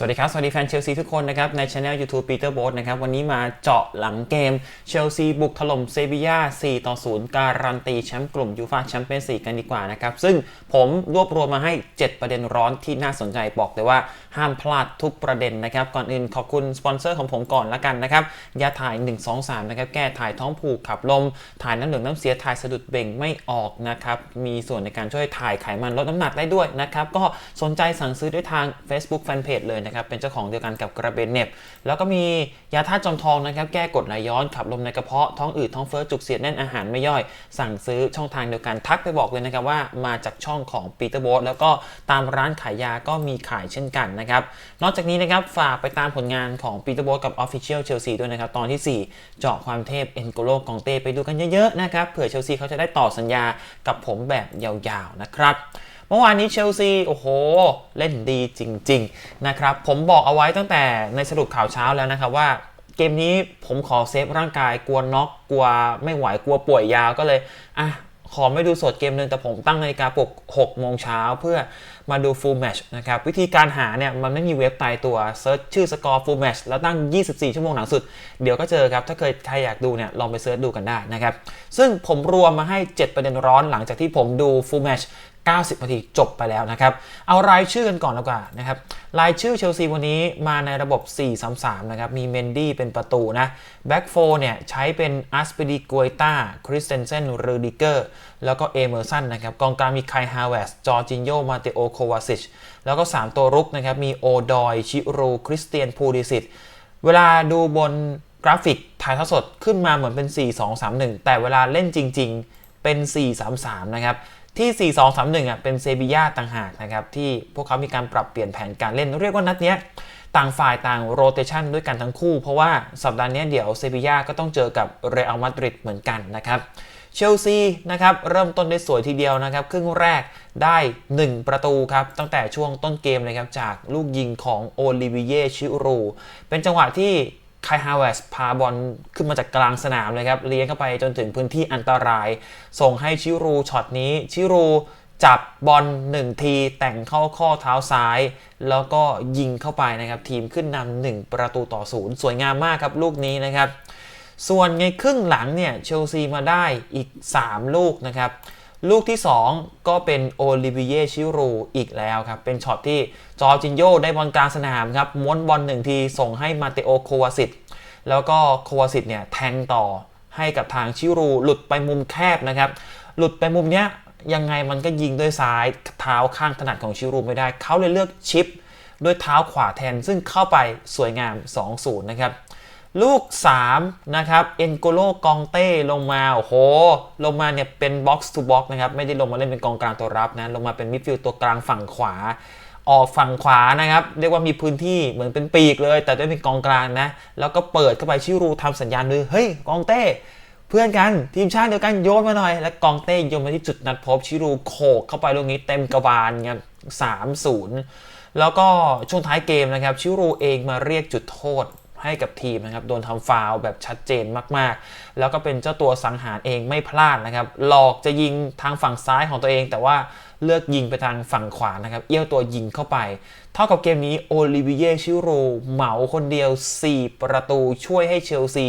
สวัสดีครับ สวัสดีแฟนเชลซีทุกคนนะครับ ในช anel YouTube Peter b o t นะครับ วันนี้มาเจาะหลังเกมเชลซีบุกถล่มเซบีย่า 4 ต่อ 0 การันตีแชมป์กลุ่มยูฟาแชมเปี้ยนส์ลีกกันดีกว่านะครับ ซึ่งผมรวบรวมมาให้ 7 ประเด็นร้อนที่น่าสนใจบอกเลยว่าห้ามพลาดทุกประเด็นนะครับ ก่อนอื่นขอบคุณสปอนเซอร์ของผมก่อนละกันนะครับยาถ่าย 123 นะครับ แก้ถ่ายท้องผูกขับลม ถ่ายน้ำเหลืองน้ำเสียถ่ายสะดุดเบ่งไม่ออกนะครับมีส่วนในการช่วยถ่ายไขมันลดน้ำหนักได้ด้วยนะครับก็สนใจสั่งซื้อด้วยทาง Facebook Fanpage เลยนะครับเป็นเจ้าของเดียวกันกับกระเบนเน็บ แล้วก็มียาธาตุจอมทองนะครับแก้กดไหลย้อนขับลมในกระเพาะท้องอืดท้องเฟ้อจุกเสียดแน่นอาหารไม่ย่อย สั่งซื้อช่องทางเดียวกันทักไปบอกเลยนะครับว่ามาจากช่องของปีเตอร์โบสแล้วก็ตามร้านขายยาก็มีขายเช่นกันนะครับนอกจากนี้นะครับฝากไปตามผลงานของปีเตอร์โบสกับ Official Chelsea ด้วยนะครับตอนที่ 4 เจาะความเทพเอ็นโกโลกองเต้ไปดูกันเยอะๆนะครับเผื่อเชลซีเขาจะได้ต่อสัญญากับผมแบบยาวๆนะครับ เมื่อวานนี้เชลซีโอ้โห เล่นดีจริง ๆ นะครับ ผมบอกเอาไว้ตั้งแต่ในสรุปข่าวเช้าแล้วนะครับว่าเกมนี้ผมขอเซฟร่างกายกลัวน็อกกลัวไม่ไหวกลัวป่วยยาวก็เลยอะขอไม่ดูสดเกมหนึ่งแต่ผมตั้งนาฬิกาปลุก6โมงเช้าเพื่อมาดู full match นะครับ วิธีการหาเนี่ย มันไม่มีเว็บตายตัวเซิร์ชชื่อสกอร์ full match แล้วตั้ง 24 ชั่วโมงหลังสุด เดี๋ยวก็เจอครับ ถ้าเคยใครอยากดูเนี่ย ลองไปเซิร์ชดูกันได้นะครับ ซึ่งผมรวมมาให้ 7 ประเด็นร้อนหลังจากที่ผมดู full match 90นาทีจบไปแล้วนะครับ เอารายชื่อกันก่อนแล้วกันนะครับ รายชื่อเชลซีวันนี้มาในระบบ 4-3-3 นะครับ มีเมนดี้เป็นประตูนะ แบ็กโฟเนี่ยใช้เป็นอัสเปดีกวยตาคริสเตนเซนรูดิเกอร์ แล้วก็เอเมอร์สันนะครับ กองกลางมีไคฮาวเวส จอร์จินโย มาเตโอ โควาซิช แล้วก็ 3 ตัวรุกนะครับ มีโอดอย ชิรูคริสเตียน พูดิสิต เวลาดูบนกราฟิกถ่ายทอดสดขึ้นมาเหมือนเป็น 4-2-3-1 แต่เวลาเล่นจริง ๆ เป็น 4-3-3 นะครับ ที่ 4-2-3-1อะเป็นเซบีย่าต่างหากนะครับที่พวกเขามีการปรับเปลี่ยนแผนการเล่น เรียกว่านัดเนี้ยต่างฝ่ายต่างโรเตชันด้วยกันทั้งคู่ เพราะว่าสัปดาห์นี้เดี๋ยวเซบีย่าก็ต้องเจอกับเรอัลมาดริดเหมือนกันนะครับเชลซีนะครับเริ่มต้นได้สวยทีเดียวนะครับ ครึ่งแรกได้ 1 ประตูครับ ตั้งแต่ช่วงต้นเกมเลยครับ จากลูกยิงของโอลิวิเยชิรู เป็นจังหวะที่ ไคฮาวเวสพาบอลขึ้นมาจากกลางสนามเลยครับ เลี้ยงเข้าไปจนถึงพื้นที่อันตราย ส่งให้ชิรูช็อตนี้ ชิรูจับบอลหนึ่งทีแต่งเข้าข้อเท้าซ้าย แล้วก็ยิงเข้าไปนะครับ ทีมขึ้นนำหนึ่งประตูต่อศูนย์สวยงามมากครับลูกนี้นะครับ ส่วนในครึ่งหลังเนี่ยเชลซีมาได้อีก 3 ลูกนะครับ ลูกที่ 2 ก็เป็นโอลิเวียชิรูอีกแล้วครับ เป็นช็อตที่จอร์จินโยได้บอลกลางสนามครับ ม้วนบอลหนึ่งทีส่งให้มาเตโอโควาซิตแล้วก็โควาซิตเนี่ยแทงต่อให้กับทางชิรูหลุดไปมุมแคบนะครับ หลุดไปมุมเนี้ยยังไงมันก็ยิงด้วยซ้ายเท้าข้างถนัดของชิรูไม่ได้ เขาเลยเลือกชิปด้วยเท้าขวาแทนซึ่งเข้าไปสวยงาม 2-0 นะครับ ลูก 3 นะครับ เอ็นโกโลกองเต้ลงมา โอ้โห ลงมาเนี่ยเป็นบ็อกซ์ทูบ็อกซ์นะครับ ไม่ได้ลงมาเล่นเป็นกองกลางตัวรับนะ ลงมาเป็นมิดฟิลด์ตัวกลางฝั่งขวา ออกฝั่งขวานะครับ เรียกว่ามีพื้นที่เหมือนเป็นปีกเลย แต่ได้เป็นกองกลางนะ แล้วก็เปิดเข้าไปชิรูทำสัญญาณมือ เฮ้ย กองเต้ เพื่อนกัน ทีมชาติเดียวกันโยนมาหน่อย และกองเต้โยนมาที่จุดนัดพบชิรูโขกเข้าไปลูกนี้เต็มกระบาลครับสามศูนย์แล้วก็ช่วงท้ายเกมนะครับ ชิรูเองมาเรียกจุดโทษ ให้กับทีมนะครับโดนทำฟาวแบบชัดเจนมากๆ แล้วก็เป็นเจ้าตัวสังหารเองไม่พลาดนะครับหลอกจะยิงทางฝั่งซ้ายของตัวเอง แต่ว่าเลือกยิงไปทางฝั่งขวานะครับเอี้ยวตัวยิงเข้าไป เท่ากับเกมนี้โอลิเวียชิโรเหมาคนเดียว 4 ประตูช่วยให้เชลซี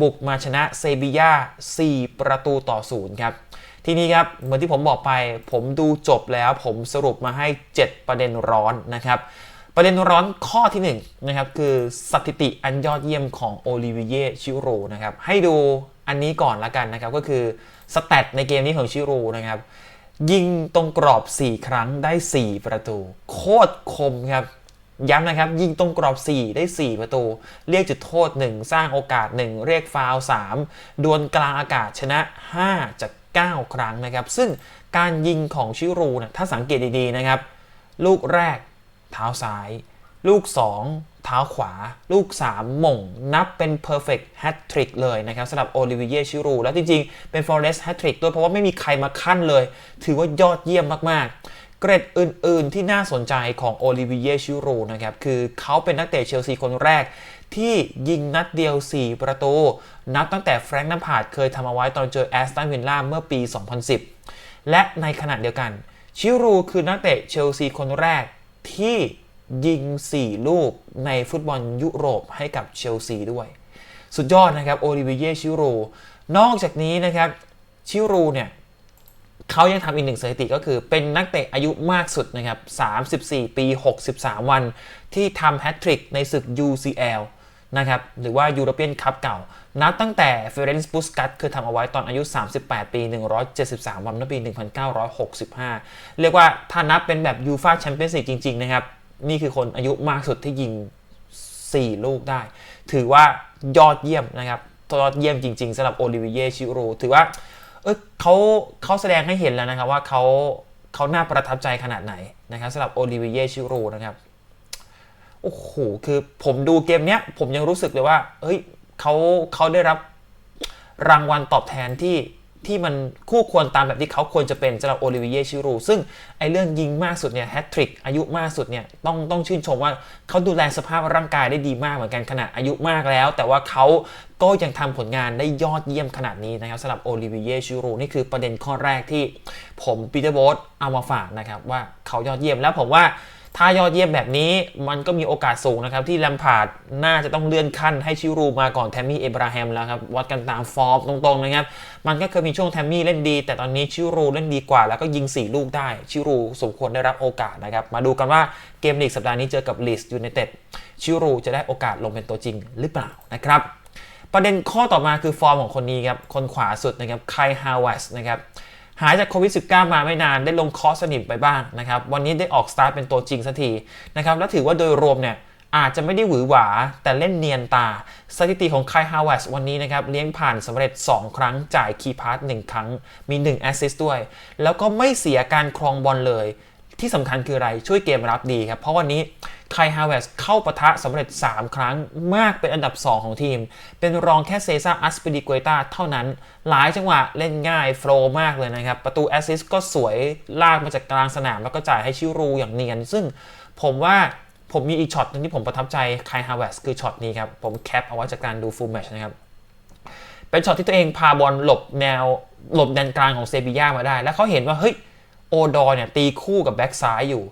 บุกมาชนะเซบีย่า4 ประตูต่อศูนย์ครับทีนี้ครับเหมือนที่ผมบอกไป ผมดูจบแล้วผมสรุปมาให้ 7 ประเด็นร้อนนะครับ ประเด็นร้อนข้อที่1นะครับคือสถิติอันยอดเยี่ยมของโอลิเวียชิโรนะครับให้ดูอันนี้ก่อนละกันนะครับก็คือสแตทในเกมนี้ของชิโรนะครับยิงตรงกรอบ 4 ครั้งได้ 4 ประตู โคตรคมครับย้ำนะครับ ยิงตรงกรอบ 4 ได้ 4 ประตู เรียกจุดโทษ 1 สร้างโอกาส 1 เรียกฟาวล์3ดวลกลางอากาศชนะ 5 จาก 9 ครั้งนะครับ ซึ่งการยิงของชิรูนะถ้าสังเกตดี ๆ นะครับ ลูกแรก เท้าซ้าย ลูก 2 เท้าขวา ลูก 3 หม่ง นับเป็น perfect hat trick เลยนะครับสำหรับโอลิเวียชิรู แล้วจริง ๆ เป็น forest hat trick ด้วยเพราะว่าไม่มีใครมาขั้นเลย ถือว่ายอดเยี่ยมมาก ๆเกรดอื่น ๆ ที่น่าสนใจของโอลิเวียชิรูนะครับ คือเขาเป็นนักเตะเชลซีคนแรก ที่ยิงนัดเดียว 4 ประตู นับตั้งแต่แฟรงค์นัมพาดเคยทำเอาไว้ตอนเจอแอสตันวิลล่าเมื่อปี 2010 และในขณะเดียวกัน ชิรูคือนักเตะเชลซีคนแรก ที่ยิง 4 ลูกในฟุตบอลยุโรปให้กับเชลซีด้วย สุดยอดนะครับโอลิเวียชิโรนอกจากนี้นะครับชิโรเนี่ยเขายังทำอีกหนึ่งสถิติก็คือเป็นนักเตะอายุมากสุดนะครับ 34 ปี 63 วัน ที่ทำแฮตทริกในศึก UCL นะครับหรือว่ายูโรเปียนคัพเก่า นับตั้งแต่เฟเรนซ์บุสกัตคือทำเอาไว้ตอนอายุ 38 ปี 173 วันเมื่อปี 1965 เรียกว่าถ้านับเป็นแบบยูฟาแชมเปี้ยนส์ลีกจริง ๆ นะครับ นี่คือคนอายุมากสุดที่ยิง 4 ลูกได้ ถือว่ายอดเยี่ยมนะครับยอดเยี่ยมจริง ๆสำหรับโอลิเวียชิโรถือว่าเออเขาเขาแสดงให้เห็นแล้วนะครับว่าเขาเขาน่าประทับใจขนาดไหนนะครับสำหรับโอลิเวียชิโรนะครับ โอ้โหคือผมดูเกมเนี้ยผมยังรู้สึกเลยว่าเฮ้ยเขาเขาได้รับรางวัลตอบแทนที่ที่มันคู่ควรตามแบบที่เขาควรจะเป็นสำหรับโอลิเวียชิรู ซึ่งไอเรื่องยิงมากสุดเนี่ยแฮตทริกอายุมากสุดเนี่ยต้องต้องชื่นชมว่าเขาดูแลสภาพร่างกายได้ดีมากเหมือนกันขนาดอายุมากแล้ว แต่ว่าเขาก็ยังทำผลงานได้ยอดเยี่ยมขนาดนี้นะครับสำหรับโอลิเวียชิรูนี่คือประเด็นข้อแรกที่ผมปีเตอร์โบสเอามาฝากนะครับว่าเขายอดเยี่ยมแล้วผมว่า ถ้ายอดเยี่ยมแบบนี้มันก็มีโอกาสสูงนะครับ ที่แลมพาร์ดน่าจะต้องเลื่อนขั้นให้ชิรูมาก่อนแทมมี่เอบราฮัมแล้วครับ วัดกันตามฟอร์มตรงๆนะครับ มันก็เคยมีช่วงแทมมี่เล่นดี แต่ตอนนี้ชิรูเล่นดีกว่า แล้วก็ยิง 4 ลูกได้ชิรูสมควรได้รับโอกาสนะครับ มาดูกันว่าเกมลีกสัปดาห์นี้เจอกับลีสยูไนเต็ดชิรูจะได้โอกาสลงเป็นตัวจริงหรือเปล่านะครับประเด็นข้อต่อมาคือฟอร์มของคนนี้ครับคนขวาสุดนะครับไคฮาวเวสนะครับ หายจากโควิด -19 มาไม่นานได้ลงคอสสนิมไปบ้างนะครับ วันนี้ได้ออกสตาร์ทเป็นตัวจริงสักทีนะครับ และถือว่าโดยรวมเนี่ยอาจจะไม่ได้หวือหวา แต่เล่นเนียนตา สถิติของไคฮาวเวสวันนี้นะครับ เลี้ยงผ่านสำเร็จ 2 ครั้งจ่ายคีย์พาร์ต1ครั้ง มี1แอสซิสต์ด้วย แล้วก็ไม่เสียการครองบอลเลย ที่สำคัญคืออะไรช่วยเกมรับดีครับ เพราะวันนี้ ไคฮาวเวสเข้าปะทะสำเร็จ 3 ครั้งมากเป็นอันดับ 2 ของทีม เป็นรองแค่เซซ่าอัสเปดิกเตาเท่านั้น หลายจังหวะเล่นง่ายโฟล์มากเลยนะครับ ประตูแอสซิสก็สวยลากมาจากกลางสนาม แล้วก็จ่ายให้ชิรูอย่างเนียน ซึ่งผมว่าผมมีอีกช็อตนึงที่ผมประทับใจไคฮาวเวสคือช็อตนี้ครับ ผมแคปเอาไว้จากการดูฟูลแมชนะครับเป็นช็อตที่ตัวเองพาบอลหลบแนวหลบแดนกลางของเซบีย่ามาได้ แล้วเขาเห็นว่าเฮ้ยโอดอร์เนี่ยตีคู่กับแบ็กซ้ายอยู่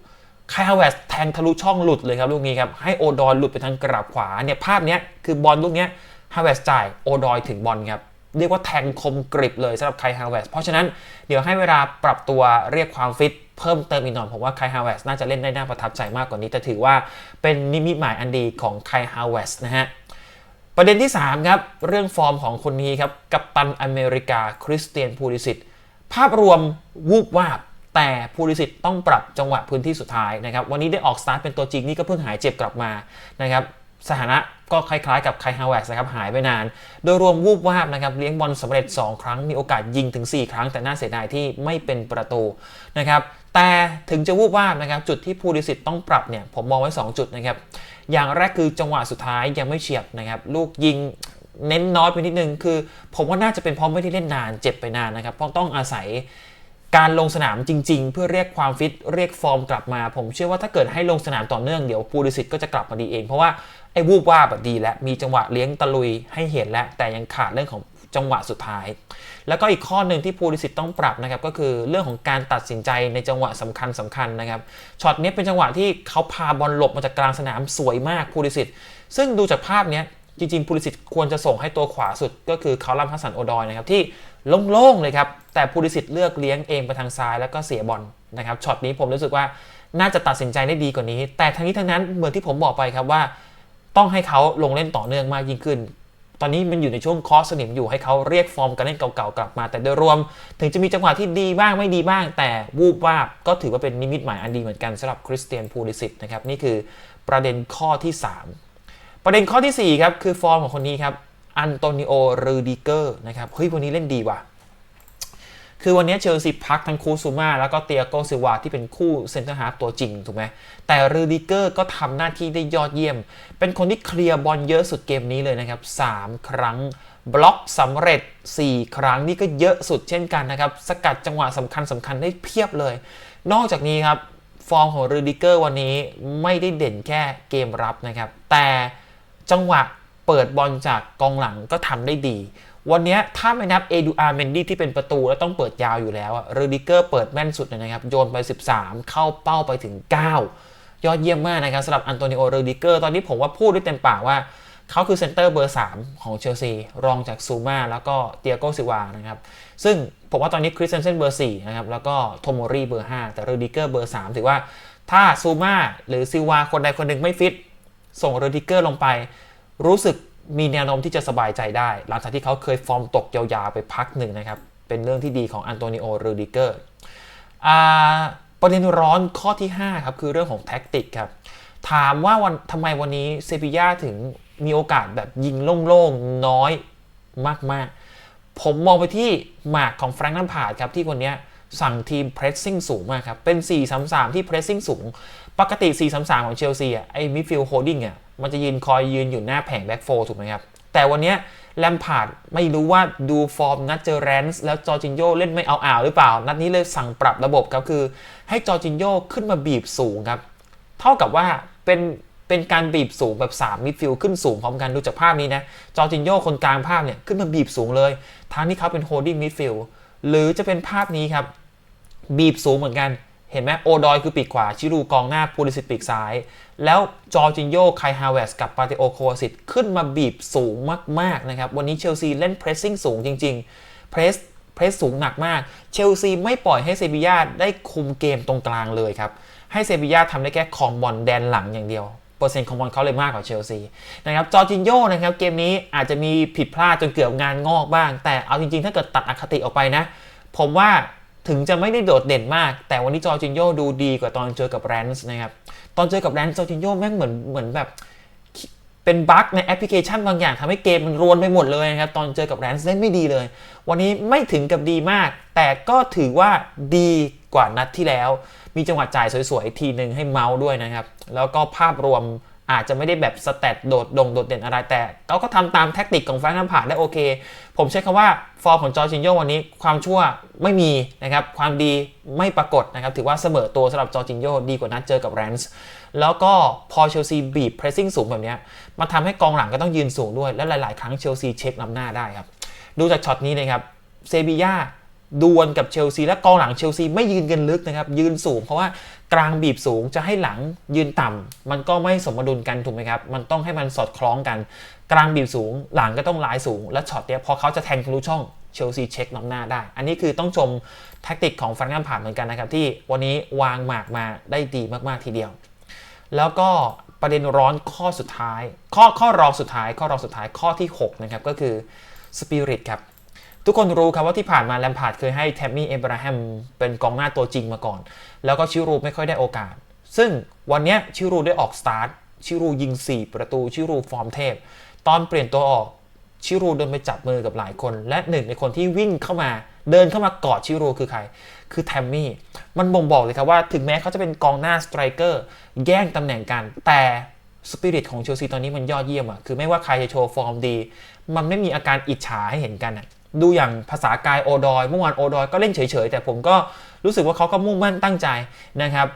ไคฮาวเวสแทงทะลุช่องหลุดเลยครับลูกนี้ครับให้โอดอยหลุดไปทางกราบขวาเนี่ยภาพเนี้ยคือบอลลูกเนี้ยฮาวเวสจ่ายโอดอยถึงบอลครับเรียกว่าแทงคมกริบเลยสำหรับไคฮาวเวสเพราะฉะนั้นเดี๋ยวให้เวลาปรับตัวเรียกความฟิตเพิ่มเติมอีกหน่อยผมว่าไคฮาวเวสน่าจะเล่นได้น่าประทับใจมากกว่านี้ แต่ถือว่าเป็นนิมิตหมายอันดีของไคฮาวเวสนะฮะประเด็นที่3ครับเรื่องฟอร์มของคนนี้ครับกัปตันอเมริกาคริสเตียนพูลิสิตภาพรวมวูบวาบ แต่พูลิสิตต้องปรับจังหวะพื้นที่สุดท้ายนะครับวันนี้ได้ออกสตาร์ทเป็นตัวจริงนี่ก็เพิ่งหายเจ็บกลับมานะครับสถานะก็คล้ายๆกับไคฮาวเวสนะครับหายไปนาน โดยรวมวูบวาบนะครับเลี้ยงบอลสำเร็จ 2 ครั้งมีโอกาสยิงถึง 4 ครั้งแต่น่าเสียดายที่ไม่เป็นประตูนะครับแต่ถึงจะวูบวาบนะครับจุดที่พูลิสิตต้องปรับเนี่ยผมมองไว้ 2 จุดนะครับอย่างแรกคือจังหวะสุดท้ายยังไม่เฉียบนะครับลูกยิงเน้นน้อยไปนิดนึงคือ ผมว่าน่าจะเป็นเพราะไม่ได้เล่นนานเจ็บไปนานนะครับเพราะต้องอาศัย การลงสนามจริง ๆ เพื่อเรียกความฟิตเรียกฟอร์มกลับมา ผมเชื่อว่าถ้าเกิดให้ลงสนามต่อเนื่องเดี๋ยวปูริสิตก็จะกลับมาดีเอง เพราะว่าไอ้วูบว่าแบบดีแล้วมีจังหวะเลี้ยงตะลุยให้เห็นแล้ว แต่ยังขาดเรื่องของจังหวะสุดท้าย แล้วก็อีกข้อหนึ่งที่ปูริสิตต้องปรับนะครับก็คือเรื่องของการตัดสินใจในจังหวะสำคัญสำคัญนะครับช็อตนี้เป็นจังหวะที่เขาพาบอลหลบมาจากกลางสนามสวยมากปูริสิตซึ่งดูจากภาพนี้จริงๆปูริสิตควรจะส่งให้ตัวขวาสุดก็คือคารัมฮัสสันโอดอยนะครับที่ โล่งๆเลยครับ แต่ปูริสิตเลือกเลี้ยงเองไปทางซ้ายแล้วก็เสียบอลนะครับช็อตนี้ผมรู้สึกว่าน่าจะตัดสินใจได้ดีกว่านี้ แต่ทั้งนี้ทั้งนั้นเหมือนที่ผมบอกไปครับว่า ต้องให้เขาลงเล่นต่อเนื่องมากยิ่งขึ้น ตอนนี้มันอยู่ในช่วงคอสนิมอยู่ให้เขาเรียกฟอร์มการเล่นเก่าๆกลับมา แต่โดยรวม ถึงจะมีจังหวะที่ดีบ้างไม่ดีบ้าง แต่วูบวาบก็ถือว่าเป็นนิมิตหมายอันดีเหมือนกันสำหรับคริสเตียนพูลิสิตนะครับนี่คือประเด็นข้อที่ 3 ประเด็นข้อทีสี่4ครับคือฟอร์มของคนนี้ครับ อันโตนิโอรูดิเกอร์นะครับเฮ้ยวันนี้เล่นดีว่ะ คือวันนี้เชลซีพักทั้งคูซูมาแล้วก็เตียโกซิวาที่เป็นคู่เซนเตอร์ฮาร์ฟตัวจริงถูกไหมแต่รูดิเกอร์ก็ทำหน้าที่ได้ยอดเยี่ยม เป็นคนที่เคลียร์บอลเยอะสุดเกมนี้เลยนะครับ 3 ครั้งบล็อกสำเร็จ 4 ครั้งนี่ก็เยอะสุดเช่นกันนะครับ สกัดจังหวะสำคัญสำคัญได้เพียบเลย นอกจากนี้ครับฟอร์มของรูดิเกอร์วันนี้ไม่ได้เด่นแค่เกมรับนะครับ แต่จังหวะ ปิดบอลจากกองหลังก็ทำได้ดี วันนี้ถ้าไม่นับเอดูอาร์เมนดี้ที่เป็นประตูแล้วต้องเปิดยาวอยู่แล้วอะรูดิเกอร์เปิดแม่นสุดเลยนะครับ โยนไป 13 เข้าเป้าไปถึง 9 ยอดเยี่ยมมากนะครับสำหรับอันโตนิโอเรดิเกอร์ตอนนี้ผมว่าพูดได้เต็มปากว่าเขาคือเซนเตอร์เบอร์ 3 ของเชลซีรองจากซูมาแล้วก็เตียโกซิวานะครับซึ่งผมว่าตอนนี้คริสเซนเซนเบอร์4นะครับแล้วก็โทโมรีเบอร์ 5 แต่เรดิเกอร์เบอร์ 3 ถือว่าถ้าซูมาหรือซิวาคนใดคนหนึ่งไม่ฟิตส่งเรดิเกอร์ลงไป รู้สึกมีแนวโน้มที่จะสบายใจได้ หลังจากที่เขาเคยฟอร์มตกยาวๆไปพักหนึ่งนะครับ เป็นเรื่องที่ดีของอันโตนิโอเรดิเกอร์ประเด็นร้อนข้อที่ 5 ครับ คือเรื่องของแท็กติกครับ ถามว่าวันทำไมวันนี้เซบีย่าถึงมีโอกาสแบบยิงโล่งๆ น้อยมากๆ ผมมองไปที่หมากของแฟรงค์นัมพาดครับ ที่คนนี้สั่งทีมเพรสซิ่งสูงมากครับ เป็น 4-3-3 ที่เพรสซิ่งสูง ปกติ 4-3-3 ของเชลซีอะไอ้มิดฟิลด์โฮดดิ้งอะ มันจะยืนคอยยืนอยู่หน้าแผงแบ็กโฟถูกไหมครับ แต่วันนี้แลมพาร์ดไม่รู้ว่าดูฟอร์มนัดเจอแรนส์แล้วจอจินโยเล่นไม่เอาอ่าวหรือเปล่า นัดนี้เลยสั่งปรับระบบครับคือ ให้จอจินโยขึ้นมาบีบสูงครับ เท่ากับว่าเป็นเป็นการบีบสูงแบบ 3 มิดฟิลด์ขึ้นสูงพร้อมกันดูจากภาพนี้นะ จอจินโยคนกลางภาพเนี่ยขึ้นมาบีบสูงเลยทางที่เขาเป็นโฮดดิ้งมิดฟิลด์หรือจะเป็นภาพนี้ครับ บีบสูงเหมือนกัน เห็นไหมโอดอยคือปีกขวา ชิรูกองหน้าพูลิสิตปีกซ้าย แล้วจอร์จินโยไคฮาวเวสกับปาเตโอโควาสิตขึ้นมาบีบสูงมาก ๆ นะครับ วันนี้เชลซีเล่นเพรสซิ่งสูงจริง ๆ เพรสเพรสสูงหนักมาก เชลซีไม่ปล่อยให้เซบีย่าได้คุมเกมตรงกลางเลยครับ ให้เซบีย่าทำได้แค่คองบอลแดนหลังอย่างเดียวเปอร์เซ็นต์ของบอลเขาเลยมากกว่าเชลซีนะครับจอร์จินโยนะครับเกมนี้อาจจะมีผิดพลาดจนเกือบงานงอกบ้าง แต่เอาจริงๆ ถ้าเกิดตัดอคติออกไปนะ ผมว่า ถึงจะไม่ได้โดดเด่นมาก แต่วันนี้จอจินโยดูดีกว่าตอนเจอกับแรนส์นะครับ ตอนเจอกับแรนส์จอจินโยแม่งเหมือนเหมือนแบบเป็นบั๊กในแอปพลิเคชันบางอย่างทำให้เกมมันรวนไปหมดเลยนะครับ ตอนเจอกับแรนส์เล่นไม่ดีเลย วันนี้ไม่ถึงกับดีมาก แต่ก็ถือว่าดีกว่านัดที่แล้ว มีจังหวะจ่ายสวยๆ ทีหนึ่งให้เมาส์ด้วยนะครับ แล้วก็ภาพรวม อาจจะไม่ได้แบบสแตทโดดดงโดดเด่นอะไรแต่เขาก็ทำตามแท็กติกของแฟรงค์นัมพาร์ดได้โอเค ผมใช้คำว่าฟอร์มของจอร์จินโยวันนี้ความชั่วไม่มีนะครับความดีไม่ปรากฏนะครับถือว่าเสมอตัวสำหรับจอร์จินโยดีกว่านัดเจอกับแรนส์แล้วก็พอเชลซีบีบเพรสซิ่งสูงแบบนี้มาทำให้กองหลังก็ต้องยืนสูงด้วยและหลาย ๆ ครั้งเชลซีเช็คนำหน้าได้ครับดูจากช็อตนี้นะครับเซบีย่า ดวลกับเชลซีและกองหลังเชลซีไม่ยืนกันลึกนะครับ ยืนสูงเพราะว่ากลางบีบสูงจะให้หลังยืนต่ำมันก็ไม่สมดุลกันถูกไหมครับ มันต้องให้มันสอดคล้องกัน กลางบีบสูง หลังก็ต้องลายสูง และช็อตเนี้ยพอเขาจะแทงทะลุช่องเชลซีเช็คนำหน้าได้ อันนี้คือต้องชมแท็กติกของฟรงค์แลมพาร์ดเหมือนกันนะครับ ที่วันนี้วางหมากมาได้ดีมากๆทีเดียว แล้วก็ประเด็นร้อนข้อสุดท้าย ข้อข้อรองสุดท้าย ข้อรองสุดท้ายข้อที่ 6 นะครับ ก็คือสปิริตครับ ทุกคนรู้ครับว่าที่ผ่านมาแลมพาร์ดเคยให้แทมมี่เอบราฮัมเป็นกองหน้าตัวจริงมาก่อน แล้วก็ชิรูไม่ค่อยได้โอกาส ซึ่งวันนี้ชิรูได้ออกสตาร์ทชิรูยิง 4 ประตูชิรูฟอร์มเทพ ตอนเปลี่ยนตัวออกชิรูเดินไปจับมือกับหลายคน และหนึ่งในคนที่วิ่งเข้ามาเดินเข้ามากอดชิรูคือใคร คือแทมมี่ มันบ่งบอกเลยครับว่าถึงแม้เขาจะเป็นกองหน้าสไตรเกอร์แย่งตำแหน่งกัน แต่สปิริตของเชลซีตอนนี้มันยอดเยี่ยมอะคือไม่ว่าใครจะโชว์ฟอร์มดี มันไม่มีอาการอิจฉาให้เห็นกันอะ ดูอย่างภาษากายโอดอยเมื่อวานโอดอยก็เล่นเฉยๆ แต่ผมก็รู้สึกว่าเขาก็มุ่งมั่นตั้งใจนะครับ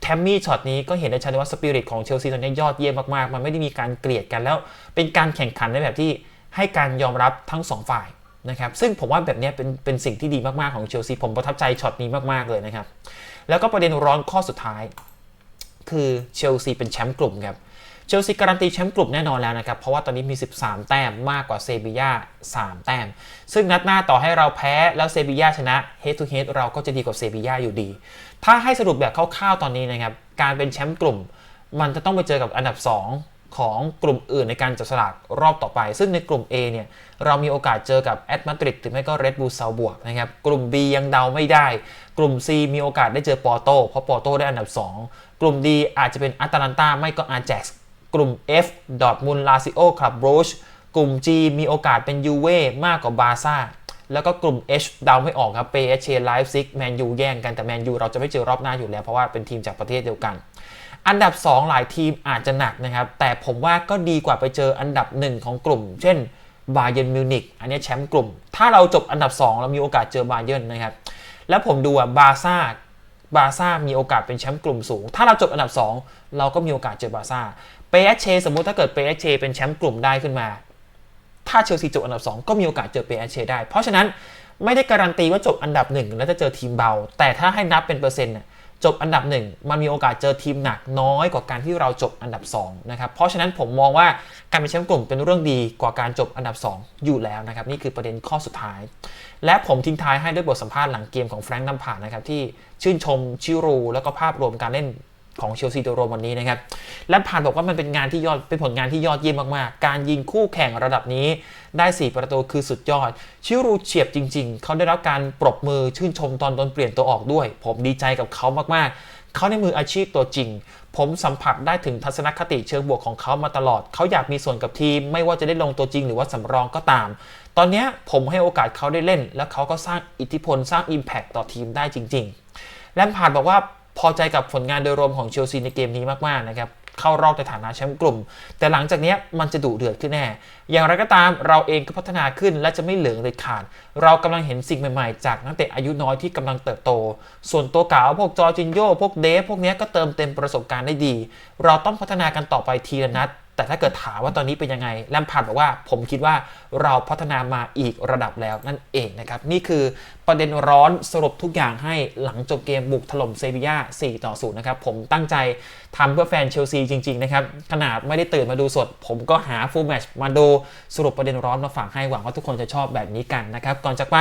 แทมมี่ช็อตนี้ก็เห็นได้ชัดว่าสปิริตของเชลซีตอนนี้ยอดเยี่ยมมากๆ มันไม่ได้มีการเกลียดกันแล้ว เป็นการแข่งขันในแบบที่ให้การยอมรับทั้งสองฝ่ายนะครับซึ่งผมว่าแบบนี้เป็นเป็นสิ่งที่ดีมากๆของเชลซีผมประทับใจช็อตนี้มากๆเลยนะครับแล้วก็ประเด็นร้อนข้อสุดท้าย คือเชลซีเป็นแชมป์กลุ่มครับ เชลซีการันตีแชมป์กลุ่มแน่นอนแล้วนะครับ เพราะว่าตอนนี้มี 13 แต้มมากกว่าเซบีย่า3 แต้ม ซึ่งนัดหน้าต่อให้เราแพ้แล้วเซบีย่าชนะ head to head เราก็จะดีกว่าเซบีย่าอยู่ดี ถ้าให้สรุปแบบคร่าวๆตอนนี้นะครับ การเป็นแชมป์กลุ่ม มันจะต้องไปเจอกับอันดับ 2ของกลุ่มอื่นในการจับสลากรอบต่อไป ซึ่งในกลุ่ม A เนี่ย เรามีโอกาสเจอกับแอตมาดริดหรือไม่ก็เรดบูลซาบวกนะครับ กลุ่ม B ยังเดาไม่ได้ กลุ่ม C มีโอกาสได้เจอปอร์โตเพราะปอร์โตได้อันดับ 2 กลุ่ม D อาจจะเป็นอัตแลนตาไม่ก็อาร์แจ็กซ์ กลุ่ม F ดอทมุนลาซิโอคลับโรชกลุ่ม G มีโอกาสเป็นยูเว่มากกว่าบาซ่าแล้วก็กลุ่ม H เดาไม่ออกครับเปเอเชไลฟ์ซิกแมนยูแย่งกันแต่แมนยูเราจะไม่เจอรอบหน้าอยู่แล้ว เพราะว่าเป็นทีมจากประเทศเดียวกัน อันดับ 2 หลายทีมอาจจะหนักนะครับ แต่ผมว่าก็ดีกว่าไปเจออันดับ 1 ของกลุ่ม เช่นบาเยนมิวนิกอันนี้แชมป์กลุ่ม ถ้าเราจบอันดับ 2 เรามีโอกาสเจอบาเยนนะครับ แล้วผมดูอะบาซ่า บาซ่ามีโอกาสเป็นแชมป์กลุ่มสูง ถ้าเราจบอันดับ 2 เราก็มีโอกาสเจอบาซ่าเปเอเชสมมุติถ้าเกิดเปเอเชเป็นแชมป์กลุ่มได้ขึ้นมา ถ้าเชลซีจบอันดับ 2 ก็มีโอกาสเจอเปเอเชได้ เพราะฉะนั้นไม่ได้การันตีว่าจบอันดับ1แล้วจะเจอทีมเบา แต่ถ้าให้นับเป็นเปอร์เซ็นต์เนี่ย จบอันดับหนึ่งมันมีโอกาสเจอทีมหนักน้อยกว่าการที่เราจบอันดับสองนะครับเพราะฉะนั้นผมมองว่าการเป็นแชมป์กลุ่มเป็นเรื่องดีกว่าการจบอันดับสองอยู่แล้วนะครับนี่คือประเด็นข้อสุดท้าย และผมทิ้งท้ายให้ด้วยบทสัมภาษณ์หลังเกมของแฟรงค์นัมพานนะครับที่ชื่นชมชิรูแล้วก็ภาพรวมการเล่น ของเชลซีโดยรวมวันนี้นะครับ และผ่านบอกว่ามันเป็นงานที่ยอดเป็นผลงานที่ยอดเยี่ยมมากๆ การยิงคู่แข่งระดับนี้ได้ 4 ประตูคือสุดยอด ชิรูเฉียบจริง ๆ เขาได้รับการปรบมือชื่นชมตอนโดนเปลี่ยนตัวออกด้วย ผมดีใจกับเขามากๆ เขาในมืออาชีพตัวจริง ผมสัมผัสได้ถึงทัศนคติเชิงบวกของเขามาตลอด เขาอยากมีส่วนกับทีม ไม่ว่าจะได้ลงตัวจริงหรือว่าสำรองก็ตาม ตอนนี้ผมให้โอกาสเขาได้เล่น แล้วเขาก็สร้างอิทธิพลสร้าง Impact ต่อทีมได้จริง ๆ แลมพาร์ดบอกว่า พอใจกับผลงานโดยรวมของเชลซีในเกมนี้มากๆนะครับเข้ารอบในฐานะแชมป์กลุ่ม แต่หลังจากนี้มันจะดุเดือดขึ้นแน่ อย่างไรก็ตามเราเองก็พัฒนาขึ้นและจะไม่เหลืองเลยขาด เรากำลังเห็นสิ่งใหม่ๆ จากนักเตะอายุน้อยที่กำลังเติบโต ส่วนตัวเก่าพวกจอร์จินโยพวกเดฟพวกนี้ก็เติมเต็มประสบการณ์ได้ดี เราต้องพัฒนากันต่อไปทีละนัด แต่ถ้าเกิดถามว่าตอนนี้เป็นยังไงแลมพาร์ดบอกว่าผมคิดว่าเราพัฒนามาอีกระดับแล้วนั่นเองนะครับ นี่คือประเด็นร้อนสรุปทุกอย่างให้หลังจบเกมบุกถล่มเซบีย่า4 ต่อ 0 นะครับ ผมตั้งใจ ทำเพื่อแฟนเชลซีจริง ๆ นะครับ ขนาดไม่ได้ตื่นมาดูสด ผมก็หาฟูลแมชมาดูสรุปประเด็นร้อนมาฝากให้หวังว่าทุกคนจะชอบแบบนี้กันนะครับ ก่อนจากไป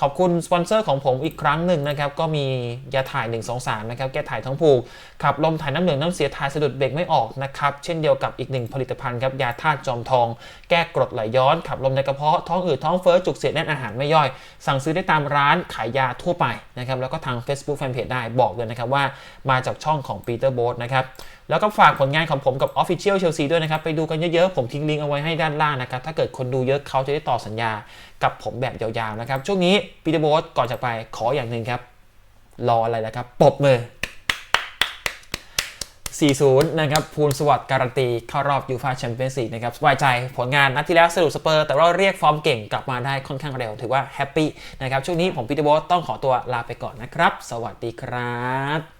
ขอบคุณสปอนเซอร์ของผมอีกครั้งหนึ่งนะครับ ก็มียาถ่าย 1 2 3 นะครับ แก้ถ่ายท้องผูก ขับลมถ่ายน้ำเหลืองน้ำเสียถ่ายสะดุดเบรกไม่ออกนะครับ เช่นเดียวกับอีกหนึ่งผลิตภัณฑ์ครับยาธาตุจอมทอง แก้กรดไหลย้อน ขับลมในกระเพาะท้องอืดท้องเฟ้อจุกเสียดแน่นอาหารไม่ย่อย สั่งซื้อได้ตามร้านขายยาทั่วไปนะครับแล้วก็ทาง Facebook Fanpage ได้บอกเลยนะครับว่ามาจากช่องของ Peter b o นะครับ แล้วก็ฝากผลงานของผมกับ Official Chelsea ด้วยนะครับ ไปดูกันเยอะๆ ผมทิ้งลิงก์เอาไว้ให้ด้านล่างนะครับ ถ้าเกิดคนดูเยอะเขาจะได้ต่อสัญญากับผมแบบยาวๆนะครับ ช่วงนี้ Peter b o a t ก่อนจะไปขออย่างหนึ่งครับ รออะไรนะครับปบมือ 4-0 นะครับภูลสวัสดิ์การันตีเข้ารอบยูฟาแชมเปี้ยนส์ลีกนะครับสบายใจผลงานนัดที่แล้วสะดุดสเปอร์ แต่ว่าเรียกฟอร์มเก่งกลับมาได้ค่อนข้างเร็ว ถือว่าแฮปปี้นะครับช่วงนี้ผมพีเตอร์โบสต้องขอตัวลาไปก่อนนะครับ สวัสดีครับ